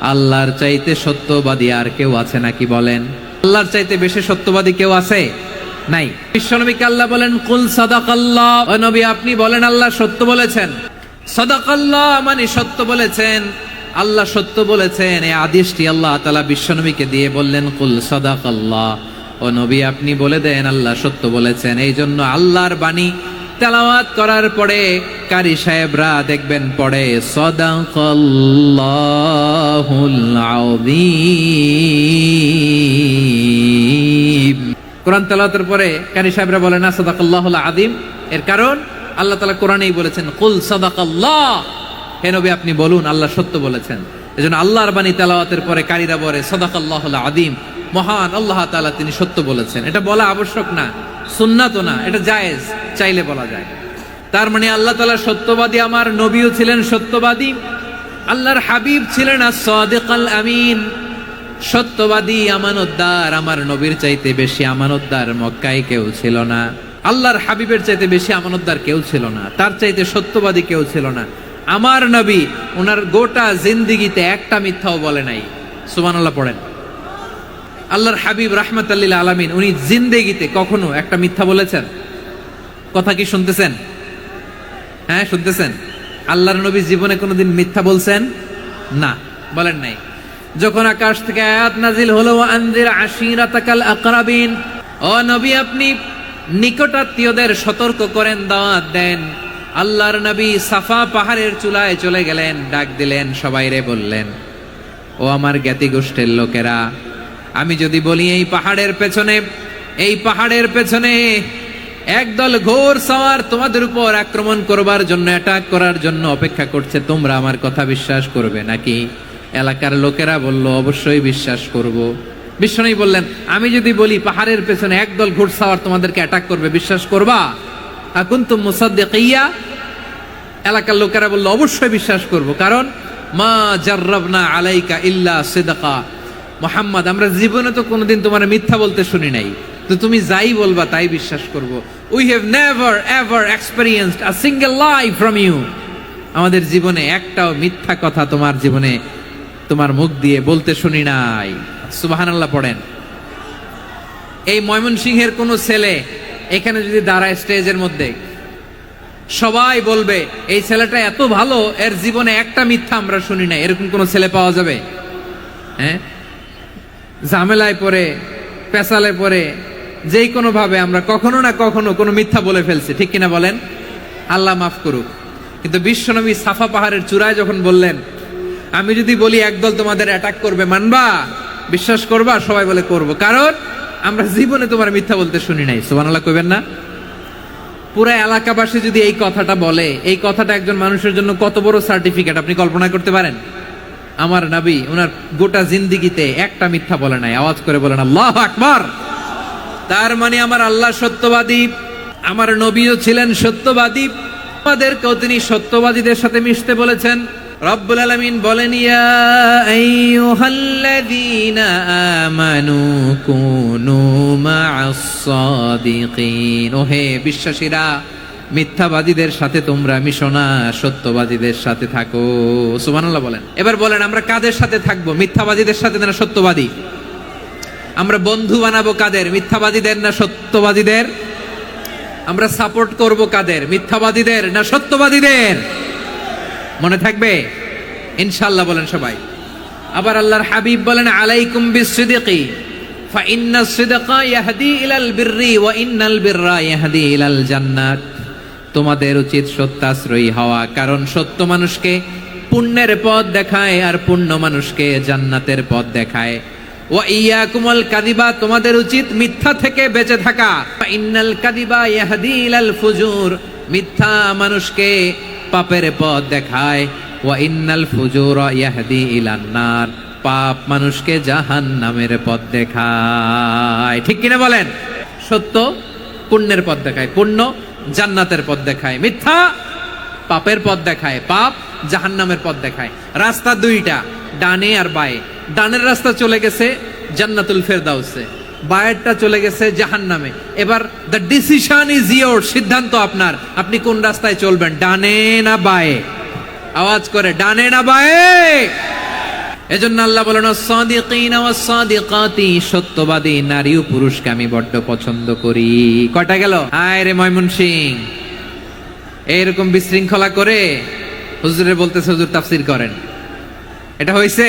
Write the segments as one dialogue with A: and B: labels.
A: আল্লাহর চাইতে সত্যবাদী আর কেউ আছে নাকি বলেন? আল্লাহর চাইতে বেশি সত্যবাদী কেউ আছে? নাই। বিশ্বনবীকে আল্লাহ বলেন, কুল সাদাকাল্লাহ। ও নবী, আপনি বলেন, আল্লাহ সত্য বলেছেন। সাদাকাল্লাহ মানে সত্য বলেছেন। আল্লাহ সত্য বলেছেন। এই আদেশটি আল্লাহ তালা বিশ্বনবীকে দিয়ে বললেন, কুল সাদাকাল্লাহ। ও নবী, আপনি বলে দেন, আল্লাহ সত্য বলেছেন। এই জন্য আল্লাহর বাণী তেলাওয়াত করার পরে কারি সাহেবরা দেখবেন পড়ে, সদাকাল্লাহুল কোরআন তেলাওয়াতের পরে কারি সাহেবরা বলে, না, সদাকাল্লাহুল আযীম। এর কারণ, আল্লাহ তাআলা কোরআনেই বলেছেন, কুল সদাকাল্লাহ। হে নবী, আপনি বলুন, আল্লাহ সত্য বলেছেন। এজন্য আল্লাহর বাণী তেলাওয়াতের পরে কারীরা বলে, সদাকাল্লাহুল আযীম। মহান আল্লাহ তাআলা তিনি সত্য বলেছেন। এটা বলা আবশ্যক না, সুন্নাতও না, এটা জায়েজ। চাইলে বলা যায়। তার মানে আল্লাহ তালা সত্যবাদী, আমার নবীও ছিলেন সত্যবাদী, আল্লাহর হাবিব ছিলেন আমিন সত্যবাদী, আমানতদার, আমার নবীর চাইতে বেশি আমানতদার মক্কায় কেউ ছিল না। আল্লাহর হাবিবের চাইতে বেশি আমানতদার কেউ ছিল না। তার চাইতে সত্যবাদী কেউ ছিল না। আমার নবী ওনার গোটা জিন্দিগিতে একটা মিথ্যাও বলে নাই। সুমান আল্লাহ পড়েন। আল্লাহর হাবিব রাহমাত আলমিন, উনি জিন্দেগিতে কখনো একটা মিথ্যা বলেছেন? কথা কি শুনতেছেন? হ্যাঁ শুনতেছেন? আল্লাহর নবী জীবনে কোনোদিন মিথ্যা বলছেন? না, বলেন নাই। যখন আকাশ থেকে আয়াত নাজিল হলো আনজির আশিরাতাকাল আকরাবিন, ও নবী, আপনি নিকটাত্মীয়দের সতর্ক করেন, দাওয়াত দেন। আল্লাহর নবী সাফা পাহাড়ের চূড়ায় চলে গেলেন, ডাক দিলেন সবাইরে বললেন, ও আমার জ্ঞাতি গোষ্ঠীর লোকেরা, আমি যদি বলি এই পাহাড়ের পেছনে, এই পাহাড়ের পেছনে একদল ঘোর সাওয়ার তোমাদের উপর আক্রমণ করবার জন্য অ্যাটাক করার জন্য অপেক্ষা করছে। তোমরা আমার কথা বিশ্বাস করবে নাকি? এলাকার লোকেরা বলল, অবশ্যই বিশ্বাস করব। বিশ্বনবী বললেন, আমি যদি বলি পাহাড়ের পেছনে একদল ঘোর সাওয়ার তোমাদেরকে অ্যাটাক করবে, বিশ্বাস করবা? এখন তো মুসাদ্দিকিয়া। এলাকার লোকেরা বলল, অবশ্যই বিশ্বাস করব, কারণ মা জার্রাবনা আলাইকা ইল্লা সিদাকা। মোহাম্মদ, আমরা জীবনে তো কোনোদিন তোমার মিথ্যা বলতে শুনি নাই। তো তুমি যাই বলবা, তাই বিশ্বাস করব। We have never ever experienced a single life from you আমাদের জীবনে একটাও মিথ্যা কথা তোমার জীবনে তোমার মুখ দিয়ে বলতে শুনি নাই। সুবহানাল্লাহ পড়েন। এই ময়মনসিংহের কোনো ছেলে এখানে যদি দাঁড়ায় স্টেজের মধ্যে, সবাই বলবে, এই ছেলেটা এত ভালো, এর জীবনে একটা মিথ্যা আমরা শুনি না এরকম কোন ছেলে পাওয়া যাবে? হ্যাঁ? ঝামেলায় পড়ে পেশালে পড়ে যেই কোনো ভাবে আমরা কখনো না কখনো কোনো মিথ্যা বলে ফেলছি, ঠিক কিনা বলেন? আল্লাহ মাফ করুক। কিন্তু বিশ্বনবী সাফা পাহাড়ের চূড়ায় যখন বললেন, আমি যদি বলি একদল তোমাদের অ্যাটাক করবে, মানবা? বিশ্বাস করবা? সবাই বলে করব। কারণ আমরা জীবনে তোমার মিথ্যা বলতে শুনি নাই। সুবহানাল্লাহ কইবেন না? পুরো এলাকাবাসী যদি এই কথাটা বলে, এই কথাটা একজন মানুষের জন্য কত বড় সার্টিফিকেট আপনি কল্পনা করতে পারেন? আমার নবী ওনার গোটা জিন্দিগিতে একটা মিথ্যা বলে নাই। আওয়াজ করে বলেন, আল্লাহ আকবার! তার মানে আমার আল্লাহ সত্যবাদী, আমার নবীও ছিলেন সত্যবাদী। আমাদেরকেও তিনি সত্যবাদীদের সাথে মিশতে বলেছেন। রব্বুল আলামিন বলেন বিশ্বাসীরা, মিথ্যাবাদীদের সাথে তোমরা মিশো না, সত্যবাদীদের সাথে থাকো। সুবহানাল্লাহ বলেন। এবার বলেন, আমরা কাদের সাথে থাকব? মিথ্যাবাদীদের সাথে না সত্যবাদী? আমরা বন্ধু বানাবো কাদের? মিথ্যাবাদীদের না সত্যবাদীদের? আমরা সাপোর্ট করব কাদের? মিথ্যাবাদীদের না সত্যবাদীদের? মনে থাকবে? ইনশাল্লাহ বলেন সবাই। আবার আল্লাহর হাবিব বলেন, আলাইকুম বিসিদিকি সিদকা ইয়াহদি ইলাল বিররি ওয়া ইন্নাল বিররা ইয়াহদি ইলাল জান্নাত। তোমাদের উচিত সত্যাশ্রয়ী হওয়া, কারণ সত্য মানুষকে পুণ্যের পথ দেখায় আর পুণ্য মানুষকে জান্নাতের পথ দেখায়। ও ইয়া কুমল কাদিবা তোমাদের উচিত মিথ্যা থেকে বেঁচে থাকা। ইন্নাল কাদিবা ইয়াহদি ইলাল ফুজুর, মিথ্যা মানুষকে পাপের পথ দেখায়। ওয়া ইন্নাল ফুজুর ইয়াহদি ইলান নার, পাপ মানুষকে জাহান নামের পথ দেখায়। ঠিক কিনা বলেন? সত্য, পুণ্যের পথ দেখায়। পুণ্য জান্নাতের পথ দেখায়। মিথ্যা পাপের পথ দেখায়। পাপ জাহান্নামের পথ দেখায়। রাস্তা দুইটা, ডানে আর বায়ে। ডানের রাস্তা চলে গেছে জান্নাতুল ফেরদাউসে, বায়েরটা চলে গেছে জাহান নামে এবার দ্য ডিসিশন ইজ ইয়োর সিদ্ধান্ত আপনার। আপনি কোন রাস্তায় চলবেন, ডানে না বায়ে? আওয়াজ করে, ডানে না বায়ে? এজন্য আল্লাহ বলেন, সাদিকিনা ওয়াস সাদিকাতি, সত্যবাদী নারী ও পুরুষকে আমি বড্ড পছন্দ করি। কয়টা গেল? আয় রে ময়মন সিং এইরকম বিশৃঙ্খলা করে হুজুরে বলতেছে, হুজুর, তাফসির করেন। এটা হয়েছে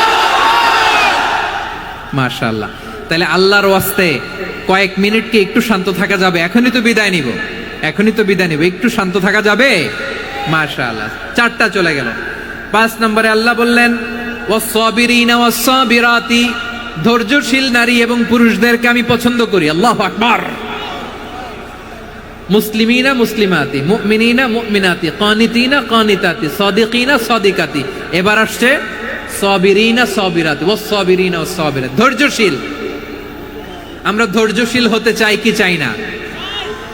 A: মাশাআল্লাহ। তাহলে আল্লাহর ওয়াস্তে কয়েক মিনিট কি একটু শান্ত থাকা যাবে? এখনই তো বিদায় নিব। এখনই তো বিদায় নিব। একটু শান্ত থাকা যাবে? মাশাআল্লাহ। চারটা চলে গেল। পাঁচ নম্বরে আল্লাহ বললেন, ওয়াস-সাবিরিনা ওয়াস-সাবিরাতি, ধৈর্যশীল নারী এবং পুরুষদেরকে আমি পছন্দ করি। আল্লাহু আকবার। মুসলিমিনা মুসলিমাতি, মুমিনিনা মুমিনাতি, কানিতিনা কানিতাতি, সাদিকিনা সাদিকাতি। এবার আসছে সাবিরিনা সাবিরাতি ও সাবিরিনা ও সাবিরাত ধৈর্যশীল। আমরা ধৈর্যশীল হতে চাই কি চাই না?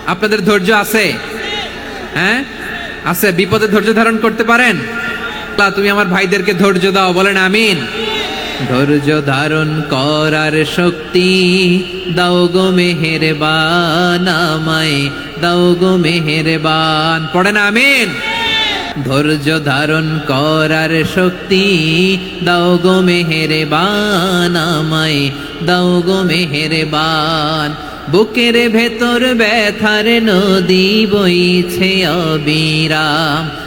A: আপনাদের ধৈর্য আছে? হ্যাঁ? আছে। বিপদে ধৈর্য ধারণ করতে পারেন? তুমি আমার ভাইদেরকে ধৈর্য দাও বলেন আমিন। ধৈর্য ধারণ করার শক্তি দাও গো মেহেরবান আমায় দাও গো মেহেরবান। পড়েন আমিন। ধৈর্য ধারণ করার শক্তি। দাও গো মেহেরবান আমায়, দাও গো মেহেরবান। বুকের ভেতর ব্যথার নদী বইছে অবিরাম।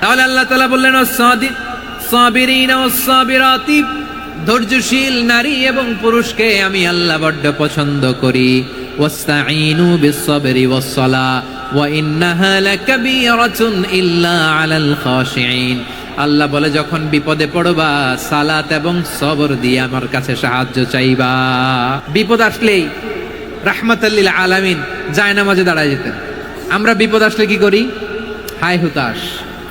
A: তাহলে আল্লাহ তালা বললেন ধৈর্যশীল নারী এবং পুরুষকে আমি আল্লাহ বড্ড পছন্দ করি। আল্লাহ বলে, যখন বিপদে পড়বা, সালাত এবং সবর দিয়ে আমার কাছে সাহায্য চাইবা। বিপদ আসলেই রাহমাতাল্লিল আলামিন যায় নামাজে দাঁড়ায় যেতেন। আমরা বিপদ আসলে কি করি? হাই হুতাশ।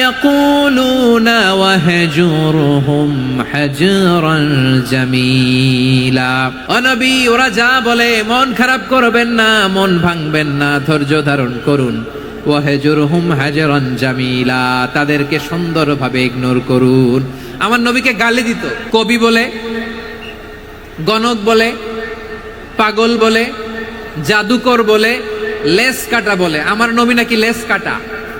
A: ইয়াকুলুনা ওয়াহজুরহুম হাজরান জামিলা ও নবী, ওরা যা বলে মন খারাপ করবেন না, মন ভাঙবেন না, ধৈর্য ধারণ করুন। ওয়াহজুরহুম হাজরান জামিলা, তাদেরকে সুন্দরভাবে ইগনোর করুন। আমার নবীকে গালি দিত, কবি বলে, গণক বলে, পাগল বলে, জাদুকর বলে, লেস কাটা বলে। আমার নবী নাকি লেস কাটা?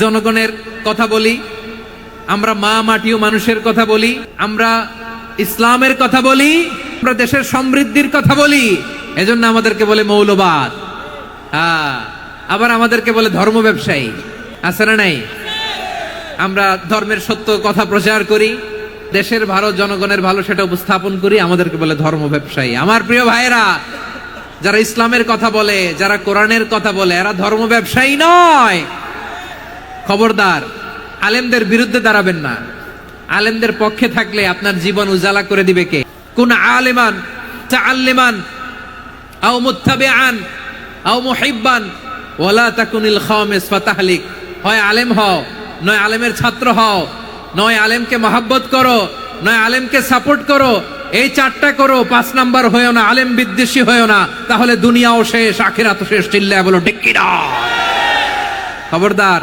A: জনগণের কথা বলি, আমরা মা মাটি ও মানুষের কথা বলি, আমরা ইসলামের কথা বলি, আমরা দেশের সমৃদ্ধির কথা বলি, এজন্য আমাদেরকে বলে মৌলবাদ। হ্যাঁ আবার আমাদেরকে বলে ধর্ম ব্যবসায়ী। আছে না নাই? আমরা ধর্মের সত্য কথা প্রচার করি, দেশের ভালো, জনগণের ভালো সেটা উপস্থাপন করি, আমাদেরকে বলে ধর্ম ব্যবসায়ী। আমার প্রিয় ভাইয়েরা, যারা ইসলামের কথা বলে, যারা কোরআনের কথা বলে, এরা ধর্ম ব্যবসায়ী নয়। খবরদার, আলেমদের বিরুদ্ধে দাঁড়াবেন না। আলেমদের পক্ষে থাকলে আপনার জীবন উজালা করে দিবে কে? কোন আলেমান আল্লেমান আও মুত্তাবিআন, আও মুহিব্বান, ওয়ালা তাকুনিল খাওয়ামিস ফাতাহলিক। হয় আলেম হও, নয় আলেমের ছাত্র হও, নয় আলেমকে মহাব্বত করো, নয় আলেমকে সাপোর্ট করো, এই চারটা করো, পাঁচ নাম্বার হয়েও না, আলেম বিদ্বেষী হয়েও না, তাহলে দুনিয়াও শেষ, আখিরাতও শেষ, চিল্লায় বলো ডিক্কিরা খবরদার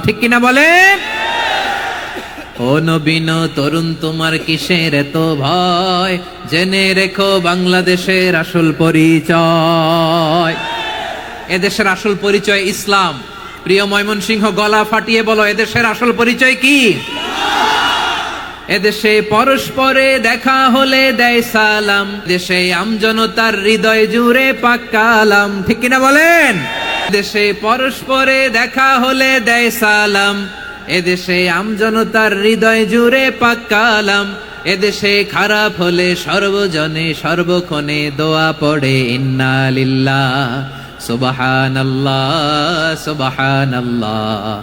A: ঠিক কিনা বলেন? ও নবীন তরুণ তোমার কিসের এত ভয়? জেনে রেখো বাংলাদেশের আসল পরিচয়। এদেশের আসল পরিচয় ইসলাম। প্রিয় ময়মনসিংহ, গলা ফাটিয়ে বলো, এদেশের আসল পরিচয় কি? এদেশে পরস্পরে দেখা হলে দেয় সালাম। দেশে আমজনতার হৃদয় জুড়ে পাক্কালাম ঠিক কিনা বলেন? দেশে পরস্পরে দেখা হলে দেয় সালাম। এদেশে আমজনতার হৃদয় জুড়ে পাক্কালাম এদেশে খারাপ হলে সর্বজনে সর্বক্ষণে দোয়া পড়ে, ইন্না লিল্লাহ সুবহান আল্লাহ সুবহান আল্লাহ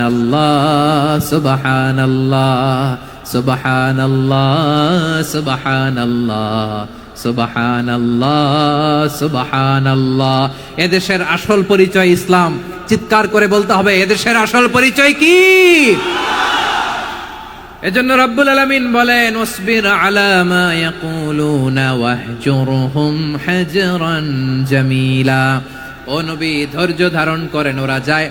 A: আল্লাহ আল্লাহ আল্লাহ আল্লাহ আল্লাহ আল্লাহ এদেশের আসল পরিচয় ইসলাম। চিৎকার করে বলতে হবে, এদেশের আসল পরিচয় কি? এজন্য রব্বুল আলামিন বলেন ওসবির আলা ও নবী, ধৈর্য ধারণ করেন, ওরা যায়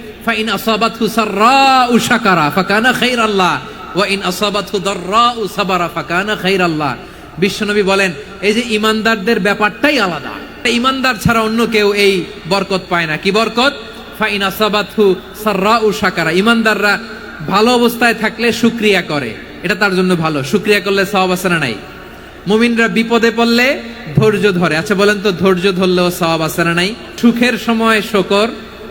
A: ফাইন আসাবাতহু সাররাউ শাকারা ফাকানা খাইরাল্লাহ ওয়া ইন আসাবাতহু দাররাউ সাবারা ফাকানা খাইরাল্লাহ বিশ্বনবী বলেন, এই যে ইমানদারদের ব্যাপারটাই আলাদা। ইমানদার ছাড়া অন্য কেউ এই বরকত পায় না। কি বরকত? ফাইন আসাবাতহু সাররাউ শাকারা। ইমানদাররা ভালো অবস্থায় থাকলে শুকরিয়া করে। এটা তার জন্য ভালো। শুকরিয়া করলে সওয়াব আছে না নাই? মুমিনরা বিপদে পড়লে ধৈর্য ধরে। আচ্ছা বলেন তো, ধৈর্য ধরলেও সওয়াব আছে নাই? সুখের সময় শকর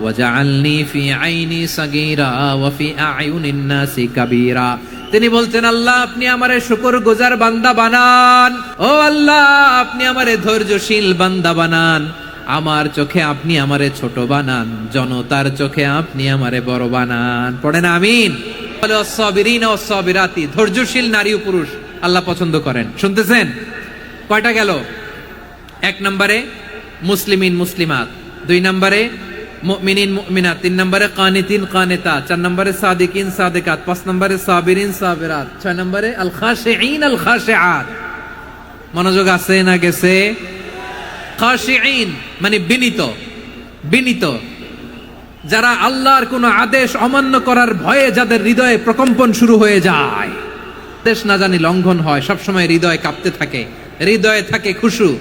A: ওয়া জাআলনি ফি আইনি সাগীরা ওয়া ফি আয়ুনিন নাসি কাবীরা তিনি বলতেন, আল্লাহ, আপনি আমারে শুকর গুজার বান্দা বানান। ও আল্লাহ, আপনি আমারে ধৈর্যশীল বান্দা বানান। আমার চোখে আপনি আমারে ছোট বানান, জনতার চোখে আপনি আমারে বড় বানান। পড়েন আমিন? বলে অসবিরিন অসবিরাতি ধৈর্যশীল নারী ও পুরুষ, আল্লাহ পছন্দ করেন। শুনতেছেন? কয়টা গেল? এক নম্বরে মুসলিমিন মুসলিমাত, দুই নম্বরে মুমিনিন, মুমিনাত। তিন নম্বরে কানিতিন, কানেতা। চার নম্বরে সাদিকিন, সাদিকাত। পাঁচ নম্বরে সাবিরিন, সাবিরাত। ছয় নম্বরে আল খাশিঈন আল খাশিআত মনোযোগ আছে না গেছে? খাশিঈন মানে বিনীত। বিনীত। যারা আল্লাহর কোনো আদেশ অমান্য করার ভয়ে যাদের হৃদয়ে প্রকম্পন শুরু হয়ে যায়। আদেশ না জানি লঙ্ঘন হয়, সবসময় হৃদয় কাঁপতে থাকে। হৃদয়ে থাকে খুশু।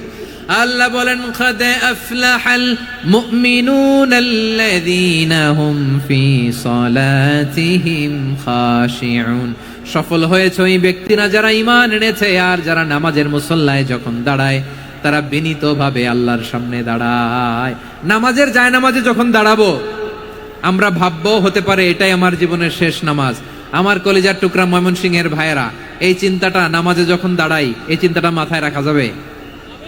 A: আল্লাহ বলেন, খাদে আফলাহাল মুমিনুন আল্লাযীনা হুম ফি সলাতিহিম খাশিউন। সফল হয়েছে ওই ব্যক্তিরা যারা ঈমান এনেছে আর যারা নামাজের মুসল্লায় যখন দাঁড়ায়, তারা বিনীতভাবে আল্লাহর সামনে দাঁড়ায়। নামাজের যায় নামাজে যখন দাঁড়াবো, আমরা ভাববো হতে পারে এটাই আমার জীবনের শেষ নামাজ। আমার কলেজার টুকরা ময়মনসিংহের ভাইয়েরা, এই চিন্তাটা নামাজে যখন দাঁড়াই, এই চিন্তাটা মাথায় রাখা যাবে?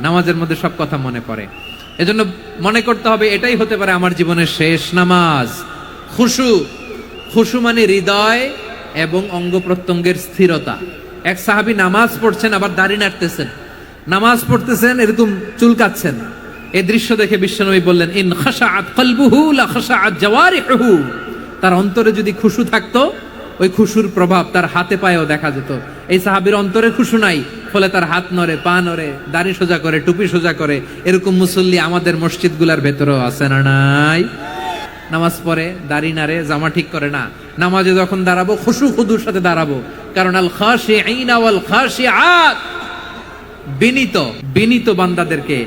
A: নামাজের মধ্যে সব কথা মনে পড়ে। এজন্য মনে করতে হবে, এটাই হতে পারে আমার জীবনের শেষ নামাজ। খুশু। খুশু মানে হৃদয় এবং অঙ্গ প্রত্যঙ্গের স্থিরতা। এক সাহাবী নামাজ পড়ছেন, আবার দাড়ি নাড়তেছেন। নামাজ পড়তেছেন, এরকম চুলকাচ্ছেন এই দৃশ্য দেখে বিশ্বনবী বললেন, ইন খাশাআত কলবুহু লা খাশাআত জাওয়ারিহুহু। তার অন্তরে যদি খুশু থাকতো ওই খুশুর প্রভাব তার হাতে পায়েও দেখা যেত। এই সাহাবির অন্তরে খুশু নাই, ফলে তার হাত নড়ে, পা নড়ে, দাড়ি সোজা করে, টুপি সোজা করে, এরকম মুসল্লি আমাদের মসজিদগুলার ভেতরেও আছে না নাই? নামাজ পড়ে, দাড়ি নাড়ে, জামা ঠিক করে না। নামাজে যখন দাঁড়াবো, খুশু খুদুর সাথে দাঁড়াবো। কারণ আল খাসি ওয়াল খাসিআত বিনীত বিনীত বান্দাদেরকে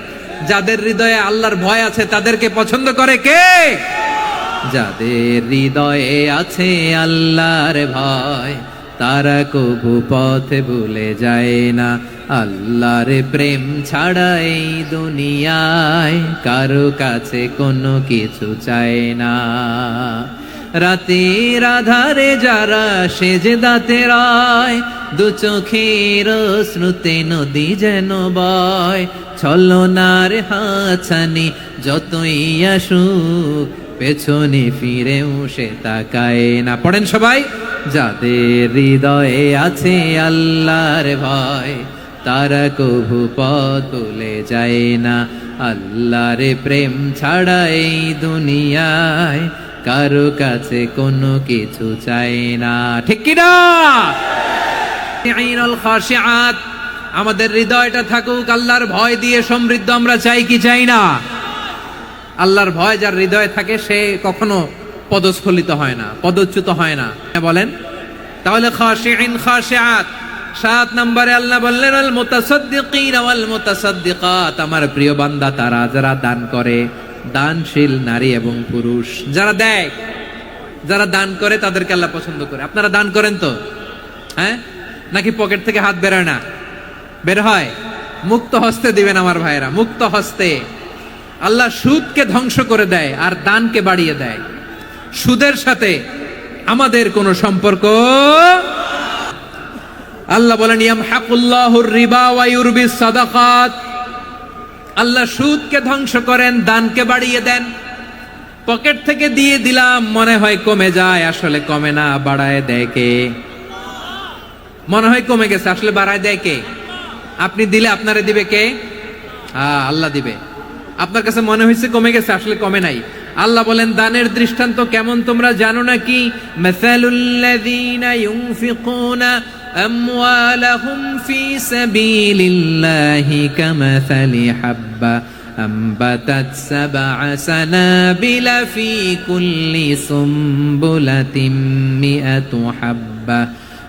A: যাদের হৃদয়ে আল্লাহর ভয় আছে, তাদেরকে পছন্দ করে কে? যাদের হৃদয়ে আছে আল্লাহর ভয়, তারা কবু পথে ভুলে যায় না। আল্লাহর প্রেম ছাড়া এই দুনিয়ায় কারও কাছে কোনো কিছু চায় না। রাতের আধারে যারা সেজে দাতে রায় দু চোখের শ্রুতে নদী যেন বয়, ছলনার হাছানি যতই আসুক, পেছনে ফিরেও সে তাকায় না। পড়েন সবাই, যাদের হৃদয়ে আছে আল্লাহর ভয়, তারা কভু ভুলে যায় না। আল্লাহর প্রেম ছাড়া এই দুনিয়ায় কারও কাছে কোনো কিছু চায় না। ঠিক কিনা? আমাদের হৃদয়টা থাকুক আল্লাহর ভয় দিয়ে সমৃদ্ধ আমরা চাই কি চাই না? আল্লাহর ভয় যার হৃদয়ে থাকে সে কখনো পদস্খলিত হয় না পদচ্যুত হয় না। হ্যাঁ, বলেন। তাহলে খাশিইন খাশিআত। সাত নম্বরে আল্লাহ বললেন আল মুতাসাদ্দিকিন ওয়াল মুতাসাদ্দিকাত। আমার প্রিয় বান্দা তারা যারা দান করে দানশীল নারী এবং পুরুষ যারা দেয় যারা দান করে তাদেরকে আল্লাহ পছন্দ করে। আপনারা দান করেন তো? হ্যাঁ? নাকি পকেট থেকে হাত বেরোয় না? বের হয়। মুক্ত হস্তে দিবেন আমার ভাইরা মুক্ত হস্তে। আল্লাহ সুদকে ধ্বংস করে দেয় আর দানকে বাড়িয়ে দেয়। সুদের সাথে আমাদের কোনো সম্পর্ক আল্লাহ বলেন ইয়ামহাকুল্লাহুর রিবা ওয়া ইউরবিস সাদাকাত। আল্লাহ সুদকে ধ্বংস করেন, দানকে বাড়িয়ে দেন। পকেট থেকে দিয়ে দিলাম, মনে হয় কমে যায়, আসলে কমে না, বাড়ায় দেয় কে? মনে হয় কমে গেছে আসলে বাড়ায় দেয় কে আপনি দিলে আপনারে দিবে কে হ্যাঁ আল্লাহ দিবে আপনার কাছে মনে হয়েছে কমে গেছে আসলে কমে নাই আল্লাহ বলেন দানের দৃষ্টান্ত কেমন তোমরা জানো নাকি মাসালুল্লাযীনা ইউনফিকুনা আমওয়ালাহুম ফি সাবিলিল্লাহি কামাসালি হাব্বা أنبتت سبع سنابل في كل سنبلة مئة حبة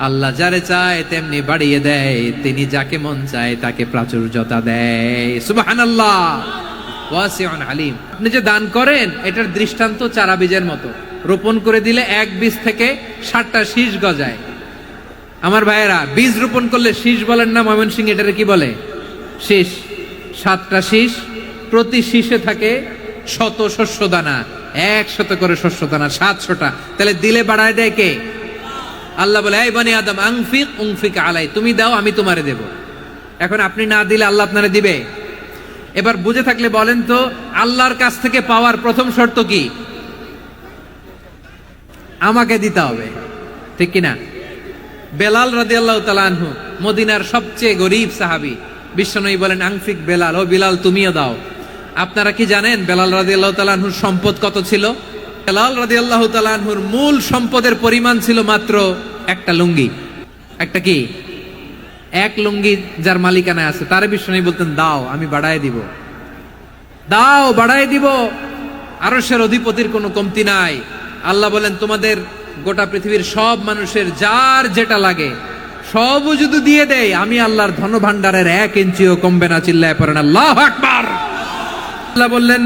A: আল্লাহ যারে চায় তেমনি বাড়িয়ে দেয়, তিনি যাকে মন চায় তাকে প্রাচুর্যতা দেয়। সুবাহান আল্লাহ ওয়াসিউন আলিম আপনি যে দান করেন, এটার দৃষ্টান্ত চারা বীজের মতো। রোপণ করে দিলে এক বীজ থেকে ষাটটা শীষ গজায়। আমার ভাইয়েরা, বীজ রোপণ করলে শীষ বলেন না ময়মনসিং এটারে কি বলে? শীষ। সাতটা শীষ, প্রতি শীষে থাকে শত শস্য দানা। একশত করে শস্য দানা, সাতশোটা। তাহলে দিলে বাড়ায় দেয় কে? আল্লাহ বলে, এই বানি আদম, আংফিক, উংফিক আলাই, তুমি দাও, আমি তোমারে দেব। এখন আপনি না দিলে আল্লাহ আপনারে দিবে? এবার বুঝে থাকলে বলেন তো, আল্লাহর কাছ থেকে পাওয়ার প্রথম শর্ত কি? আমাকে দিতে হবে। ঠিক কিনা? বেলাল রাজি আল্লাহ তালানহু মদিনার সবচেয়ে গরিব সাহাবি বিশ্বনয়ী বলেন, আংফিক বেলাল, ও বিলাল, তুমিও দাও। আপনারা কি জানেন, বেলাল রাজি আল্লাহ তালানহুর সম্পদ কত ছিল? বেলাল রাজি আল্লাহ তালানহুর মূল সম্পদের পরিমাণ ছিল মাত্র একটা লুঙ্গি। একটা কি? এক লুঙ্গি যার মালিকানায় আছে। তার বিশ্বনয়ী বলতেন, দাও, আমি বাড়ায় দিব। দাও, বাড়ায় দিব। আরশের অধিপতির কোনো কমতি নাই। আল্লাহ বলেন, তোমাদের গোটা পৃথিবীর সব মানুষের যার যেটা লাগে, সবও যদি দিয়ে দেয়, আমি আল্লাহর ধন ভান্ডারের এক ইঞ্চিও কমবে না, চিল্লায় পড়েন আল্লাহ আকবার। আল্লাহ বললেন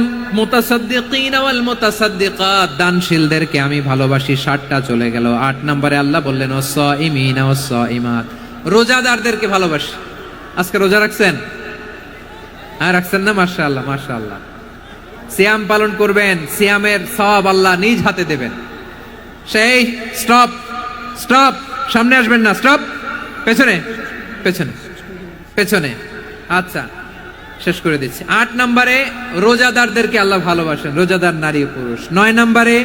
A: দানশীলদেরকে আমি ভালোবাসি, ষাটটা চলে গেল। আট নম্বরে আল্লাহ বললেন ওয়াসাইমিনা ওয়াসাইমাত রোজাদারদেরকে ভালোবাসি। আজকে রোজা রাখছেন? হ্যাঁ রাখছেন না? মাশাআল্লাহ মাশাআল্লাহ। সিয়াম পালন করবেন, সিয়ামের সব আল্লাহ নিজ হাতে দেবেন। সেই, স্টপ স্টপ, সামনে আসবেন না, স্টপ। পেছনে পেছনে পেছনে। আচ্ছা। শেষ করে দিচ্ছি। আট নম্বরে রোজাদারদেরকে আল্লাহ ভালোবাসেন, রোজাদার নারী পুরুষ। নয় নম্বরে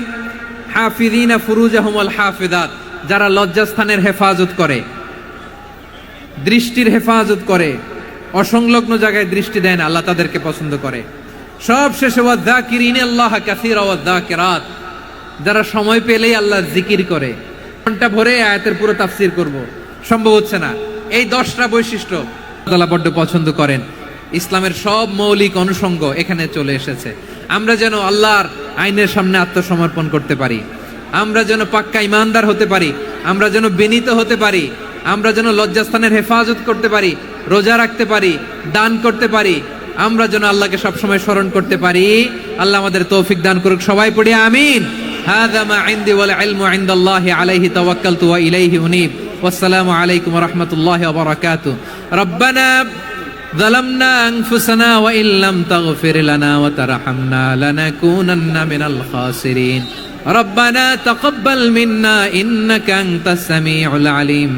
A: হাফিদিনা ফুরুজ আহমল হাফিদাত যারা লজ্জাস্থানের হেফাজত করে, দৃষ্টির হেফাজত করে, অসংলগ্ন জায়গায় দৃষ্টি দেন আল্লাহ তাদেরকে পছন্দ করে। সব শেষে ওয়াদ্দাকিরিন আল্লাহ ওয়াদ্দাকিরাত যারা সময় পেলেই আল্লাহ জিকির করে। ঘণ্টা ভরে আয়াতের পুরো তাফসির করব। সম্ভব হচ্ছে না। এই দশটা বৈশিষ্ট্য আল্লাহ বড্ড পছন্দ করেন। ইসলামের সব মৌলিক অনুষঙ্গ এখানে চলে এসেছে আমরা যেন আল্লাহর আইনের সামনে আত্মসমর্পণ করতে পারি আমরা যেন পাক্কা ইমানদার হতে পারি আমরা যেন বিনীত হতে পারি আমরা যেন লজ্জাস্থানের হেফাজত করতে পারি রোজা রাখতে পারি দান করতে পারি আমরা যেন আল্লাহকে সবসময় স্মরণ করতে পারি আল্লাহ আমাদের তৌফিক দান করুক সবাই পড়ি আমিন هذا ما عندي والعلم عند الله عليه توكلت وإليه أنيب والسلام عليكم ورحمة الله وبركاته ربنا ظلمنا أنفسنا وإن لم تغفر لنا وترحمنا لنكونن من الخاسرين. ربنا تقبل منا إنك أنت السميع العليم.